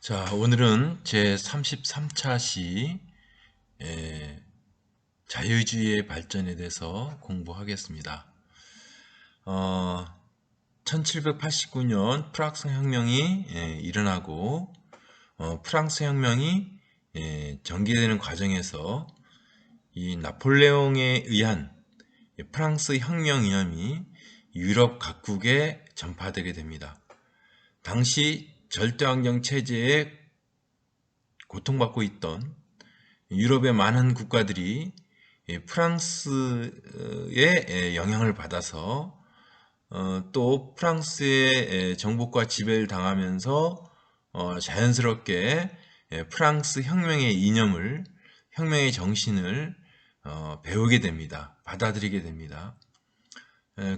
자, 오늘은 제 33차 시 에, 자유주의의 발전에 대해서 공부하겠습니다. 어, 1789년 프랑스 혁명이 에, 일어나고 어, 프랑스 혁명이 에, 전개되는 과정에서 이 나폴레옹에 의한 프랑스 혁명 이념이 유럽 각국에 전파되게 됩니다. 당시 절대왕정 체제에 고통받고 있던 유럽의 많은 국가들이 프랑스의 영향을 받아서 어, 또 프랑스의 정복과 지배를 당하면서 어, 자연스럽게 프랑스 혁명의 이념을 혁명의 정신을 어, 배우게 됩니다. 받아들이게 됩니다.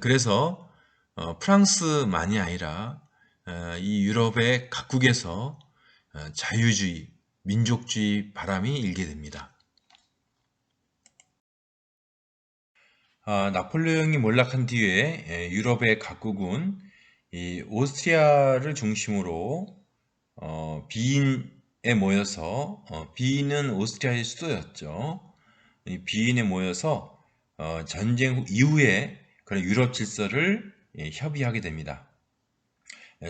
그래서 프랑스만이 아니라 이 유럽의 각국에서 자유주의, 민족주의 바람이 일게 됩니다. 아, 나폴레옹이 몰락한 뒤에 유럽의 각국은 오스트리아를 중심으로 어, 비인에 모여서 어, 비인은 오스트리아의 수도였죠. 비인에 모여서 어, 전쟁 이후에 그런 유럽 질서를 협의하게 됩니다.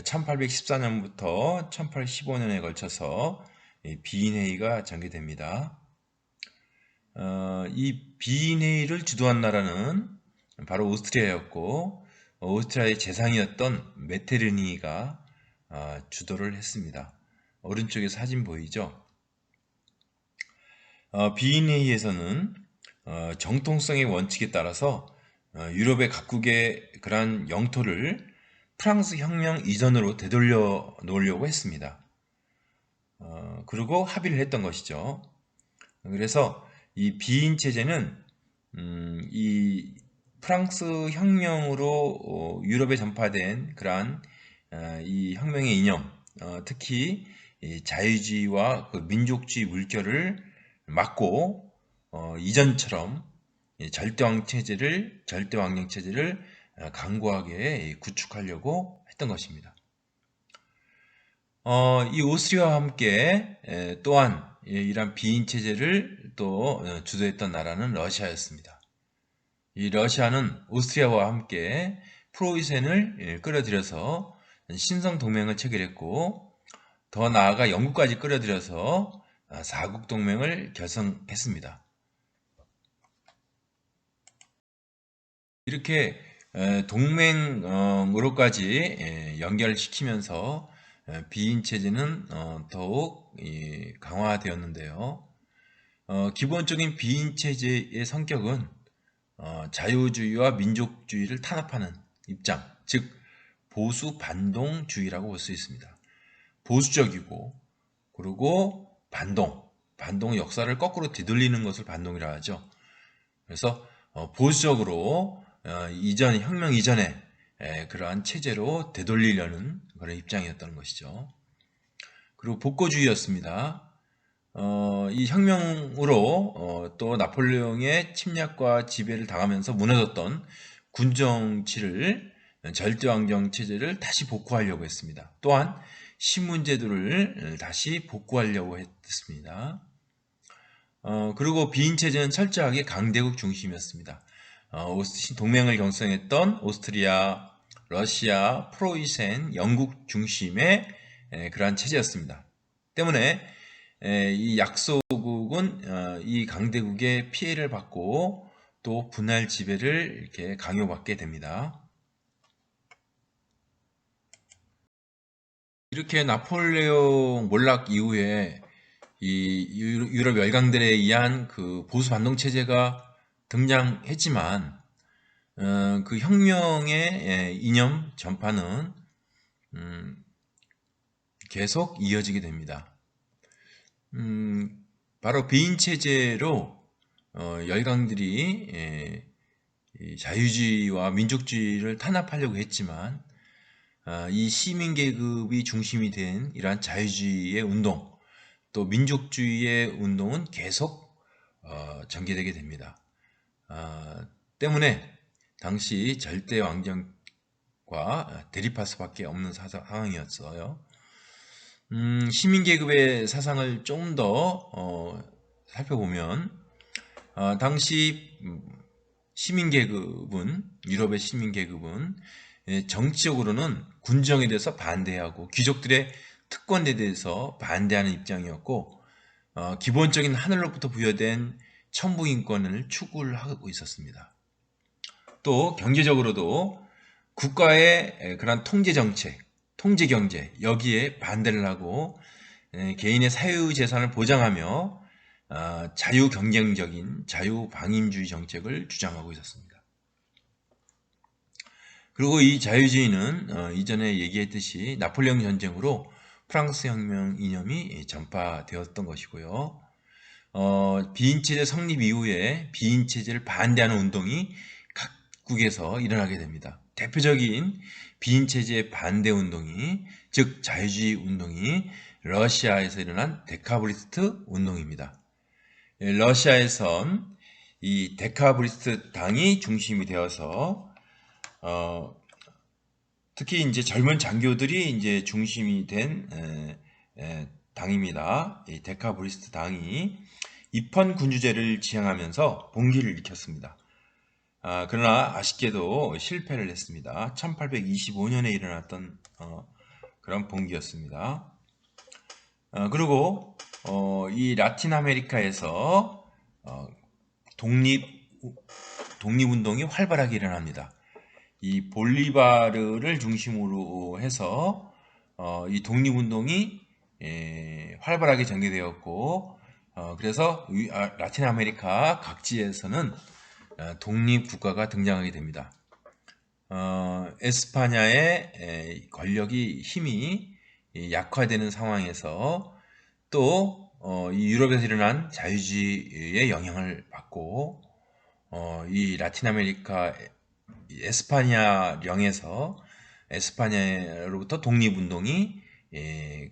1814년부터 1815년에 걸쳐서 비인회의가 전개됩니다. 어, 이 비인회의를 주도한 나라는 바로 오스트리아였고 오스트리아의 재상이었던 메테르니가 어, 주도를 했습니다. 오른쪽에 사진 보이죠? 어, 비인회의에서는 정통성의 원칙에 따라서 유럽의 각국의 그러한 영토를 프랑스 혁명 이전으로 되돌려 놓으려고 했습니다. 어, 그리고 합의를 했던 것이죠. 그래서 이 비인 체제는 음, 이 프랑스 혁명으로 어, 유럽에 전파된 그러한 어, 이 혁명의 이념, 어, 특히 자유주의와 그 민족주의 물결을 막고 어, 이전처럼 절대왕 체제를 절대왕령 체제를 어, 강고하게 구축하려고 했던 것입니다. 어, 이 오스트리아와 함께 또한 이러한 비인 체제를 또 어, 주도했던 나라는 러시아였습니다. 이 러시아는 오스트리아와 함께 프로이센을 예, 끌어들여서 신성 동맹을 체결했고 더 나아가 영국까지 끌어들여서 아, 사국 동맹을 결성했습니다. 이렇게 동맹으로까지 연결시키면서 비인 체제는 어, 더욱 강화되었는데요. 어, 기본적인 비인 체제의 성격은 어, 자유주의와 민족주의를 탄압하는 입장, 즉 보수 반동주의라고 볼 수 있습니다. 보수적이고 그리고 반동, 반동 역사를 거꾸로 뒤돌리는 것을 반동이라 하죠. 그래서 보수적으로 어, 이전 혁명 이전에 에, 그러한 체제로 되돌리려는 그런 입장이었던 것이죠. 그리고 복고주의였습니다. 어, 이 혁명으로 어, 또 나폴레옹의 침략과 지배를 당하면서 무너졌던 군정치를 절대왕정 체제를 다시 복구하려고 했습니다. 또한 신문제도를 다시 복구하려고 했습니다. 어, 그리고 비인 체제는 철저하게 강대국 중심이었습니다. 어, 동맹을 경성했던 오스트리아, 러시아, 프로이센, 영국 중심의 그러한 체제였습니다. 때문에 이 약소국은 어, 이 강대국의 피해를 받고 또 분할 지배를 이렇게 강요받게 됩니다. 이렇게 나폴레옹 몰락 이후에 이 유럽 열강들에 의한 그 보수 반동 체제가 등장했지만 어, 그 혁명의 예, 이념 전파는 음, 계속 이어지게 됩니다. 음, 바로 비인 체제로 어, 열강들이 예, 자유주의와 민족주의를 탄압하려고 했지만 어, 이 시민 계급이 중심이 된 이러한 자유주의의 운동 또 민족주의의 운동은 계속 어, 전개되게 됩니다. 아, 때문에 당시 절대 왕정과 대립할 수밖에 없는 상황이었어요. 음, 시민계급의 사상을 좀더 어, 살펴보면 어, 당시 음, 시민계급은 유럽의 시민계급은 예, 정치적으로는 군정에 대해서 반대하고 귀족들의 특권에 대해서 반대하는 입장이었고 어, 기본적인 하늘로부터 부여된 천부인권을 추구를 하고 있었습니다. 또 경제적으로도 국가의 에, 그런 통제 정책, 통제 경제 여기에 반대를 하고 에, 개인의 사유 재산을 보장하며 아, 자유 경쟁적인 자유 방임주의 정책을 주장하고 있었습니다. 그리고 이 자유주의는 어, 이전에 얘기했듯이 나폴레옹 전쟁으로 프랑스 혁명 이념이 전파되었던 것이고요. 어, 비인체제 성립 이후에 비인체제를 반대하는 운동이 각국에서 일어나게 됩니다. 대표적인 비인체제 반대 운동이 즉 자유주의 운동이 러시아에서 일어난 데카브리스트 운동입니다. 예, 러시아에선 이 데카브리스트 당이 중심이 되어서 어, 특히 이제 젊은 장교들이 이제 중심이 된 에, 에, 당입니다. 이 데카브리스트 당이 입헌 군주제를 지향하면서 봉기를 일으켰습니다. 아, 그러나 아쉽게도 실패를 했습니다. 1825년에 일어났던 어, 그런 봉기였습니다. 어, 그리고 어, 이 라틴 아메리카에서 어, 독립 독립운동이 활발하게 일어납니다. 이 볼리바르를 중심으로 해서 어, 이 독립운동이 에, 활발하게 전개되었고 어, 그래서 위, 아, 라틴 아메리카 각지에서는 어, 독립 국가가 등장하게 됩니다. 어, 에스파냐의 에, 권력이 힘이 약화되는 상황에서 또 어, 이 유럽에서 일어난 자유주의의 영향을 받고 어, 이 라틴 아메리카 에스파냐령에서 에스파냐로부터 독립운동이 예,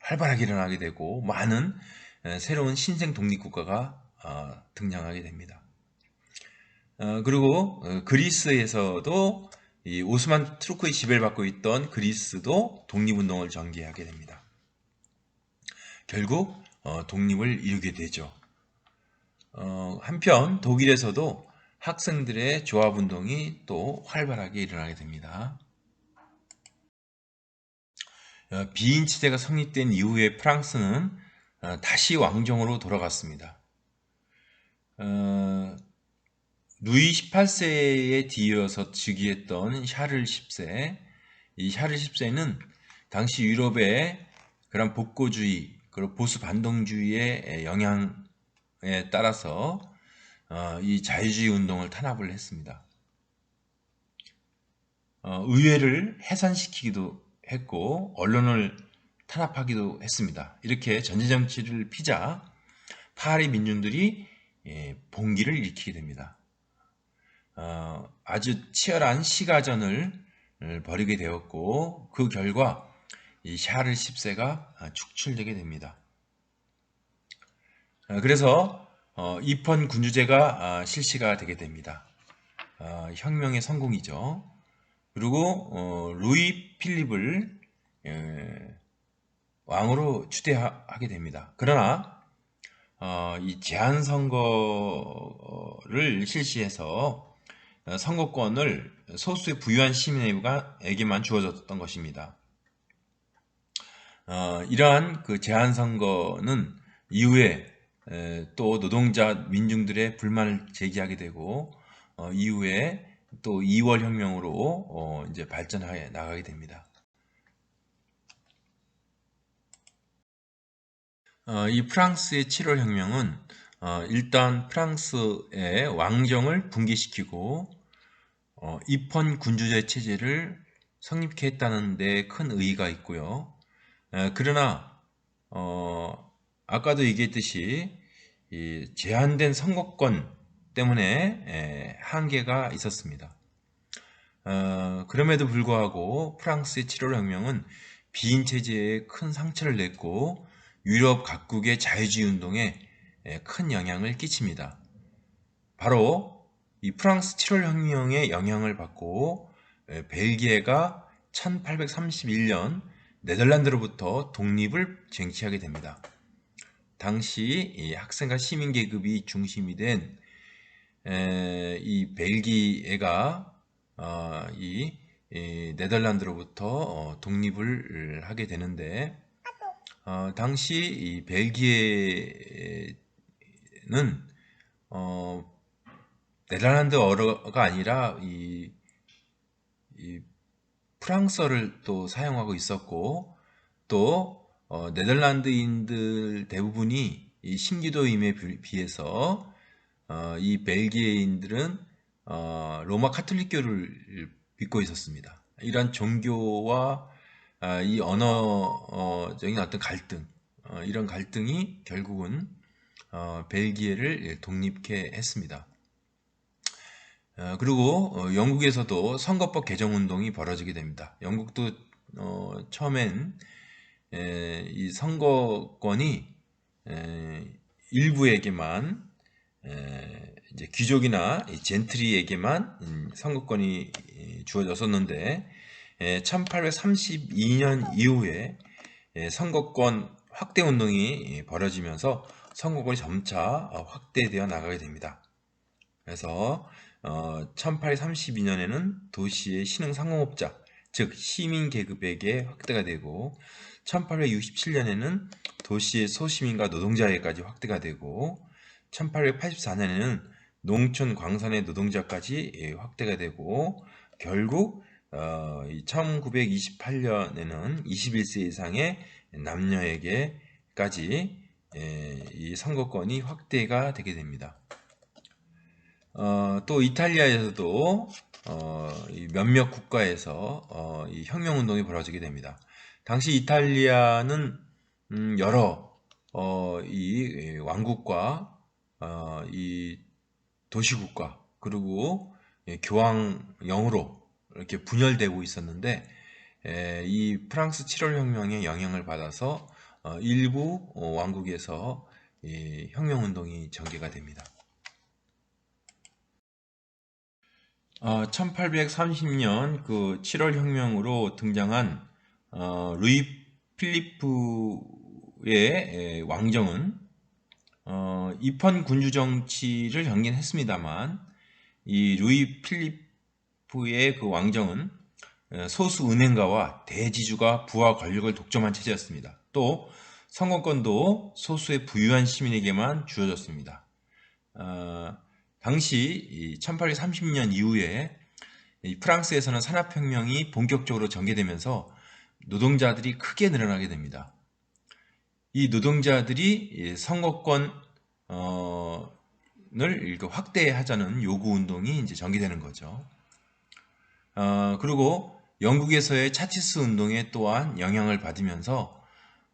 활발하게 일어나게 되고 많은 에, 새로운 신생 독립국가가 어, 등장하게 됩니다. 어, 그리고 어, 그리스에서도 이 오스만 트루크의 지배를 받고 있던 그리스도 독립운동을 전개하게 됩니다. 결국 어, 독립을 이루게 되죠. 어, 한편 독일에서도 학생들의 조합운동이 또 활발하게 일어나게 됩니다. 어, 비인치제가 성립된 이후에 프랑스는 어, 다시 왕정으로 돌아갔습니다. 어, 루이 18세에 뒤이어서 즉위했던 샤를 10세, 이 샤를 10세는 당시 유럽의 그런 복고주의, 그리고 보수 반동주의의 영향에 따라서 어, 이 자유주의 운동을 탄압을 했습니다. 어, 의회를 해산시키기도 했고 언론을 탄압하기도 했습니다. 이렇게 전제 정치를 피자 파리 민중들이 예, 봉기를 일으키게 됩니다. 어, 아주 치열한 시가전을 벌이게 되었고 그 결과 이 샤를 10세가 축출되게 됩니다. 그래서 어, 입헌 군주제가 아, 실시가 되게 됩니다. 아, 혁명의 성공이죠. 그리고 어, 루이 필립을 예, 왕으로 추대하게 됩니다. 그러나 어, 이 제한 선거를 실시해서 선거권을 소수의 부유한 시민에게만 주어졌던 것입니다. 이러한 그 제한 선거는 이후에 또 노동자 민중들의 불만을 제기하게 되고 어, 이후에 또 2월 혁명으로 어, 이제 발전하게 나가게 됩니다. 어, 이 프랑스의 7월 혁명은 일단 프랑스의 왕정을 붕괴시키고 입헌 군주제 체제를 성립케 했다는 데 큰 의의가 있고요. 그러나 아까도 얘기했듯이 제한된 선거권 때문에 한계가 있었습니다. 어, 그럼에도 불구하고 프랑스의 7월 혁명은 비인 체제에 큰 상처를 냈고 유럽 각국의 자유주의 운동에 큰 영향을 끼칩니다. 바로 이 프랑스 7월 혁명의 영향을 받고 벨기에가 1831년 네덜란드로부터 독립을 쟁취하게 됩니다. 당시 이 학생과 시민 계급이 중심이 된 이 벨기에가 어, 이, 이 네덜란드로부터 어, 독립을 하게 되는데 어, 당시 이 벨기에는 어, 네덜란드 어가 아니라 이, 이 프랑스어를 또 사용하고 있었고 또 어, 네덜란드인들 대부분이 이 신기도임에 비해서 어, 이 벨기에인들은 어, 로마 카톨릭교를 믿고 있었습니다. 이런 종교와 아, 이 언어적인 어떤 갈등, 어, 이런 갈등이 결국은 어, 벨기에를 독립케 했습니다. 어, 그리고 어, 영국에서도 선거법 개정 운동이 벌어지게 됩니다. 영국도 어, 처음엔 에, 이 선거권이 에, 일부에게만 에, 이제 귀족이나 젠트리에게만 음, 선거권이 주어졌었는데 1832년 이후에 선거권 확대 운동이 벌어지면서 선거권이 점차 확대되어 나가게 됩니다. 그래서 1832년에는 어, 도시의 신흥 상공업자, 즉 시민 계급에게 확대가 되고 1867년에는 도시의 소시민과 노동자에까지 확대가 되고 1884년에는 농촌 광산의 노동자까지 예, 확대가 되고 결국 1928년에는 21세 이상의 남녀에게까지 예, 이 선거권이 확대가 되게 됩니다. 어, 또 이탈리아에서도 어, 몇몇 국가에서 어, 이 혁명운동이 벌어지게 됩니다. 당시 이탈리아는 음, 여러 어, 이 왕국과 어, 이 도시국가 그리고 교황 영으로 이렇게 분열되고 있었는데 에, 이 프랑스 7월 혁명의 영향을 받아서 어, 일부 어, 왕국에서 혁명 운동이 전개가 됩니다. 어, 1830년 그 7월 혁명으로 등장한 어, 루이 필리프의 왕정은 어, 입헌 군주 정치를 경계했습니다만 이 루이 필리프 의 그 왕정은 어, 소수 은행가와 대지주가 부와 권력을 독점한 체제였습니다. 또 선거권도 소수의 부유한 시민에게만 주어졌습니다. 어, 당시 1830년 이후에 프랑스에서는 산업혁명이 본격적으로 전개되면서 노동자들이 크게 늘어나게 됩니다. 이 노동자들이 선거권을 확대하자는 요구 운동이 이제 전개되는 거죠. 어, 그리고 영국에서의 차치스 운동에 또한 영향을 받으면서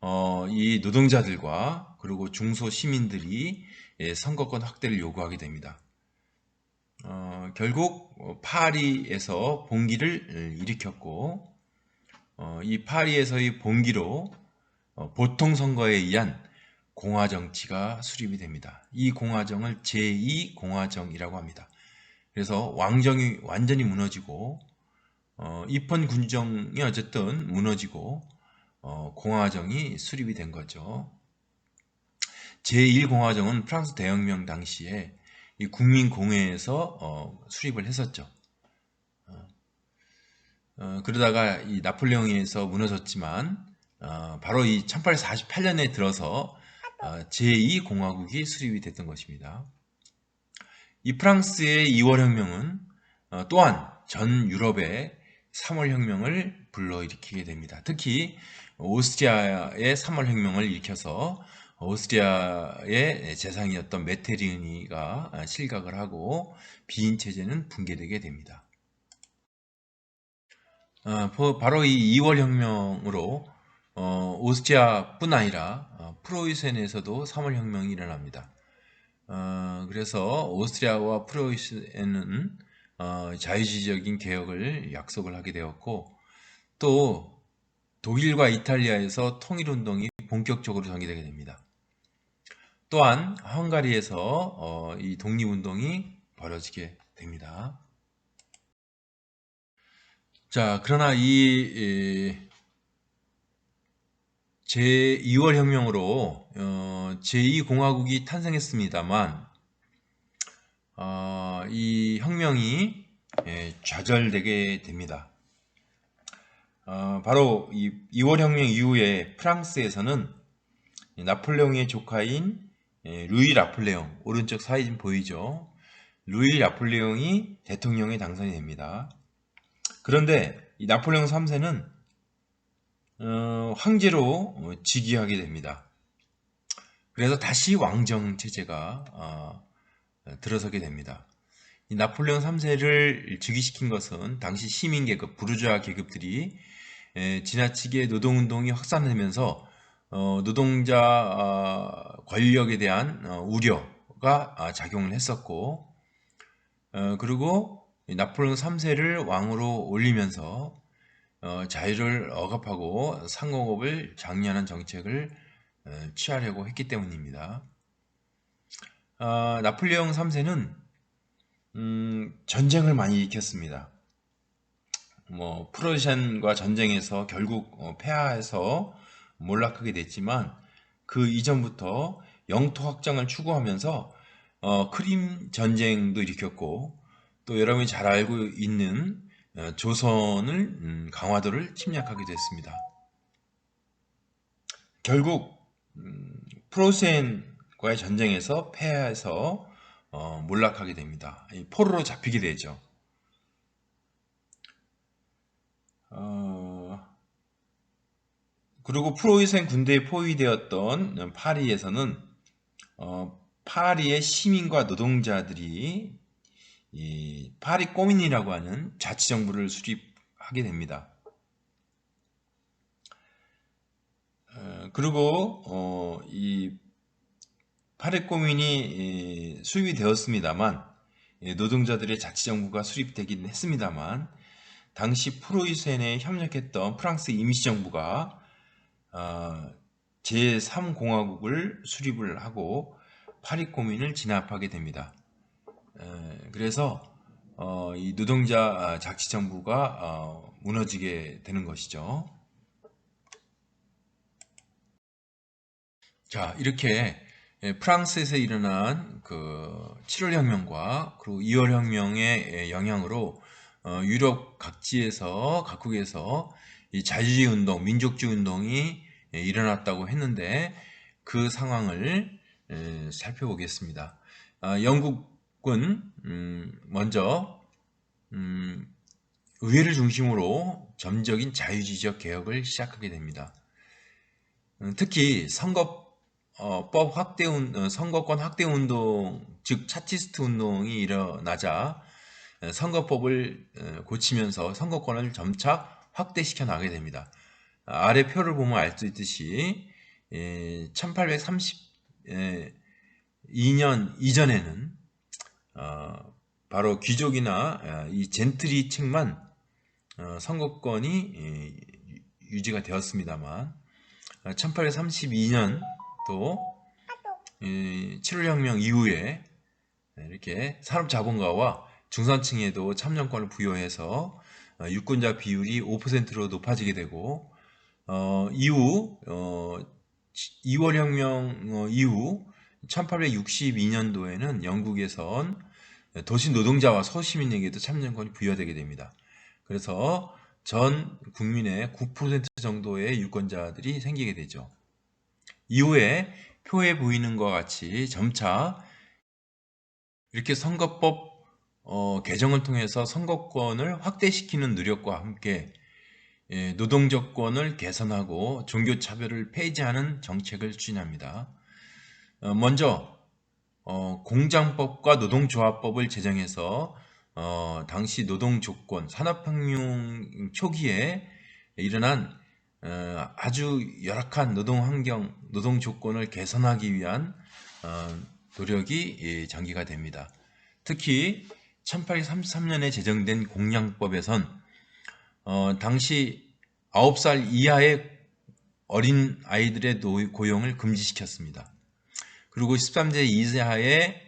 어, 이 노동자들과 그리고 중소 시민들이 선거권 확대를 요구하게 됩니다. 어, 결국 어, 파리에서 봉기를 일으켰고 어, 이 파리에서의 봉기로 어, 보통 선거에 의한 공화정치가 수립이 됩니다. 이 공화정을 제2공화정이라고 합니다. 그래서 왕정이 완전히 무너지고 어, 입헌 군정이 어쨌든 무너지고 어, 공화정이 수립이 된 거죠. 제1공화정은 프랑스 대혁명 당시에 이 국민공회에서 어, 수립을 했었죠. 어, 어, 그러다가 이 나폴레옹에서 무너졌지만 어, 바로 이 1848년에 들어서 어, 제2공화국이 수립이 됐던 것입니다. 이 프랑스의 2월 혁명은 어, 또한 전 유럽의 3월 혁명을 불러일으키게 됩니다. 특히 오스트리아의 3월 혁명을 일으켜서 오스트리아의 재상이었던 메테리니가 실각을 하고 비인 체제는 붕괴되게 됩니다. 어, 바로 이 2월 혁명으로 어, 오스트리아뿐 아니라 어, 프로이센에서도 3월 혁명이 일어납니다. 그래서 오스트리아와 프로이센은 자유주의적인 개혁을 약속을 하게 되었고 또 독일과 이탈리아에서 통일운동이 본격적으로 전개되게 됩니다. 또한 헝가리에서 어, 이 독립운동이 벌어지게 됩니다. 자, 그러나 이, 이 제2월 혁명으로 어, 제2공화국이 탄생했습니다만 어, 이 혁명이 예, 좌절되게 됩니다. 어, 바로 이 2월 혁명 이후에 프랑스에서는 나폴레옹의 조카인 예, 루이 라폴레옹 오른쪽 사진 보이죠? 루이 라폴레옹이 대통령에 당선이 됩니다. 그런데 이 나폴레옹 3세는 어, 황제로 즉위하게 됩니다. 그래서 다시 왕정 체제가 어, 들어서게 됩니다. 이 나폴레옹 3세를 즉위시킨 것은 당시 시민 계급, 부르주아 계급들이 에, 지나치게 노동운동이 확산되면서 어, 노동자 어, 권력에 대한 어, 우려가 아, 작용을 했었고 어, 그리고 나폴레옹 3세를 왕으로 올리면서 어, 자유를 억압하고 상공업을 장려하는 정책을 어, 취하려고 했기 때문입니다. 어, 나폴레옹 3세는 음, 전쟁을 많이 일으켰습니다. 뭐 프로시안과 전쟁에서 결국 어, 패하해서 몰락하게 됐지만 그 이전부터 영토 확장을 추구하면서 어, 크림 전쟁도 일으켰고 또 여러분이 잘 알고 있는 어, 조선을 음, 강화도를 침략하게 됐습니다. 결국 음, 프로센과의 전쟁에서 패해서 어, 몰락하게 됩니다. 포로로 잡히게 되죠. 어, 그리고 프로이센 군대에 포위되었던 파리에서는 어, 파리의 시민과 노동자들이 이 파리 꼬민이라고 하는 자치정부를 수립하게 됩니다. 어, 그리고 어, 이 파리 꼬민이 수립이 되었습니다만 노동자들의 자치정부가 수립되긴 했습니다만 당시 프로이센에 협력했던 프랑스 임시정부가 어, 제3공화국을 수립을 하고 파리 꼬민을 진압하게 됩니다. 그래서 어, 이 노동자 아, 자치정부가 어, 무너지게 되는 것이죠. 자, 이렇게 프랑스에서 일어난 그 7월 혁명과 그리고 2월 혁명의 영향으로 어, 유럽 각지에서 각국에서 이 자유주의 운동, 민족주의 운동이 일어났다고 했는데 그 상황을 살펴보겠습니다. 아, 영국 은 음, 먼저 음, 의회를 중심으로 점적인 자유주의적 개혁을 시작하게 됩니다. 음, 특히 선거법 확대 운 어, 선거권 확대 운동 즉 차치스트 운동이 일어나자 어, 선거법을 어, 고치면서 선거권을 점차 확대시켜 나가게 됩니다. 아래 표를 보면 알 수 있듯이 1832년 이전에는 어, 바로 귀족이나 어, 이 젠트리 층만 어, 선거권이 유지가 되었습니다만 1832년 또 7월혁명 이후에 이렇게 산업자본가와 중산층에도 참정권을 부여해서 유권자 비율이 5%로 높아지게 되고 어, 이후 어, 2월혁명 이후 1862년도에는 영국에선 도시 노동자와 소시민에게도 참정권이 부여되게 됩니다. 그래서 전 국민의 9% 정도의 유권자들이 생기게 되죠. 이후에 표에 보이는 것 같이 점차 이렇게 선거법 어, 개정을 통해서 선거권을 확대시키는 노력과 함께 예, 노동조건을 개선하고 종교차별을 폐지하는 정책을 추진합니다. 어, 먼저 어, 공장법과 노동조합법을 제정해서 어, 당시 노동 조건, 산업혁명 초기에 일어난 어, 아주 열악한 노동 환경, 노동 조건을 개선하기 위한 어, 노력이 예, 전개가 됩니다. 특히 1833년에 제정된 공량법에선 어, 당시 9살 이하의 어린 아이들의 고용을 금지시켰습니다. 그리고 13세 이하의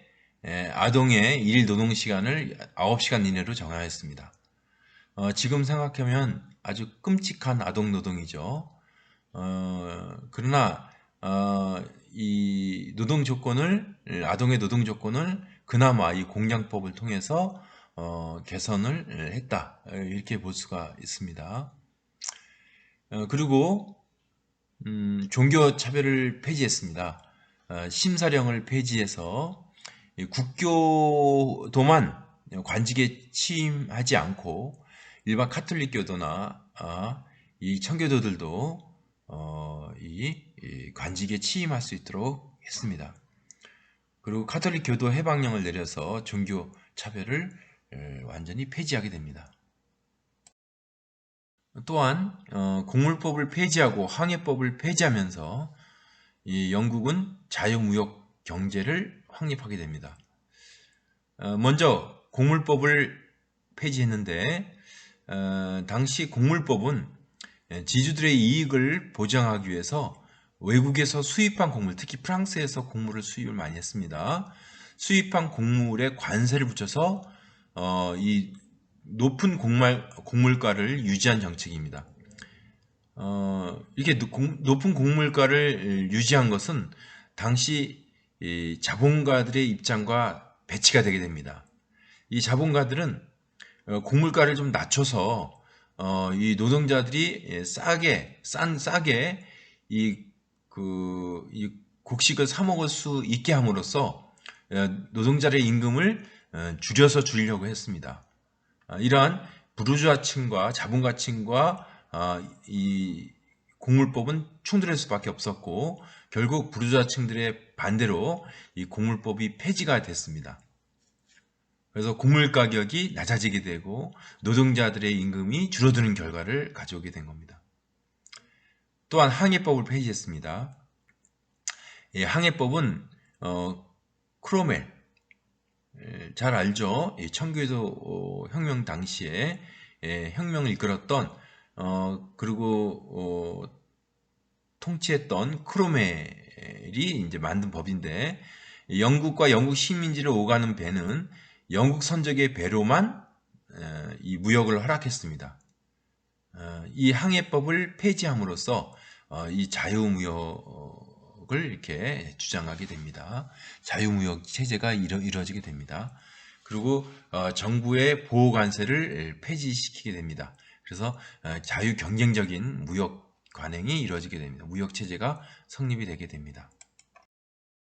아동의 일 노동 시간을 9시간 이내로 정하였습니다. 어, 지금 생각하면 아주 끔찍한 아동 노동이죠. 어, 그러나 어, 이 노동 조건을 아동의 노동 조건을 그나마 이 공량법을 통해서 어, 개선을 했다 이렇게 볼 수가 있습니다. 어, 그리고 음, 종교 차별을 폐지했습니다. 어, 심사령을 폐지해서 이 국교도만 관직에 취임하지 않고 일반 카톨릭교도나 아, 이 청교도들도 어, 이, 이 관직에 취임할 수 있도록 했습니다. 그리고 카톨릭 교도 해방령을 내려서 종교 차별을 에, 완전히 폐지하게 됩니다. 또한 어, 공물법을 폐지하고 항해법을 폐지하면서 이 영국은 자유무역 경제를 확립하게 됩니다. 어, 먼저 공물법을 폐지했는데 어, 당시 공물법은 지주들의 이익을 보장하기 위해서 외국에서 수입한 곡물, 특히 프랑스에서 곡물을 수입을 많이 했습니다. 수입한 곡물에 관세를 붙여서 어, 이 높은 곡물, 곡물가를 유지한 정책입니다. 어, 이렇게 높은 곡물가를 유지한 것은 당시 자본가들의 입장과 배치가 되게 됩니다. 이 자본가들은 어, 곡물가를 좀 낮춰서 어, 이 노동자들이 싸게 싼 싸게 이 그, 이 곡식을 사 먹을 수 있게 함으로써 어, 노동자의 임금을 어, 줄여서 줄이려고 했습니다. 아, 이러한 부르주아층과 자본가층과 아, 이 공물법은 충돌할 수밖에 없었고 결국 부르주아층들의 반대로 이 공물법이 폐지가 됐습니다. 그래서 곡물 가격이 낮아지게 되고 노동자들의 임금이 줄어드는 결과를 가져오게 된 겁니다. 또한 항해법을 폐지했습니다. 예, 항해법은 어, 크로멜 예, 잘 알죠. 예, 청교도 어, 혁명 당시에 예, 혁명을 이끌었던 어, 그리고 어, 통치했던 크로멜이 이제 만든 법인데 영국과 영국 식민지를 오가는 배는 영국 선적의 배로만 어, 이 무역을 허락했습니다. 어, 이 항해법을 폐지함으로써 어, 이 자유무역을 이렇게 주장하게 됩니다. 자유무역 체제가 이루, 어지게 됩니다. 그리고 정부의 보호관세를 폐지시키게 됩니다. 그래서 자유 경쟁적인 무역 관행이 이루어지게 됩니다. 무역 체제가 성립이 되게 됩니다.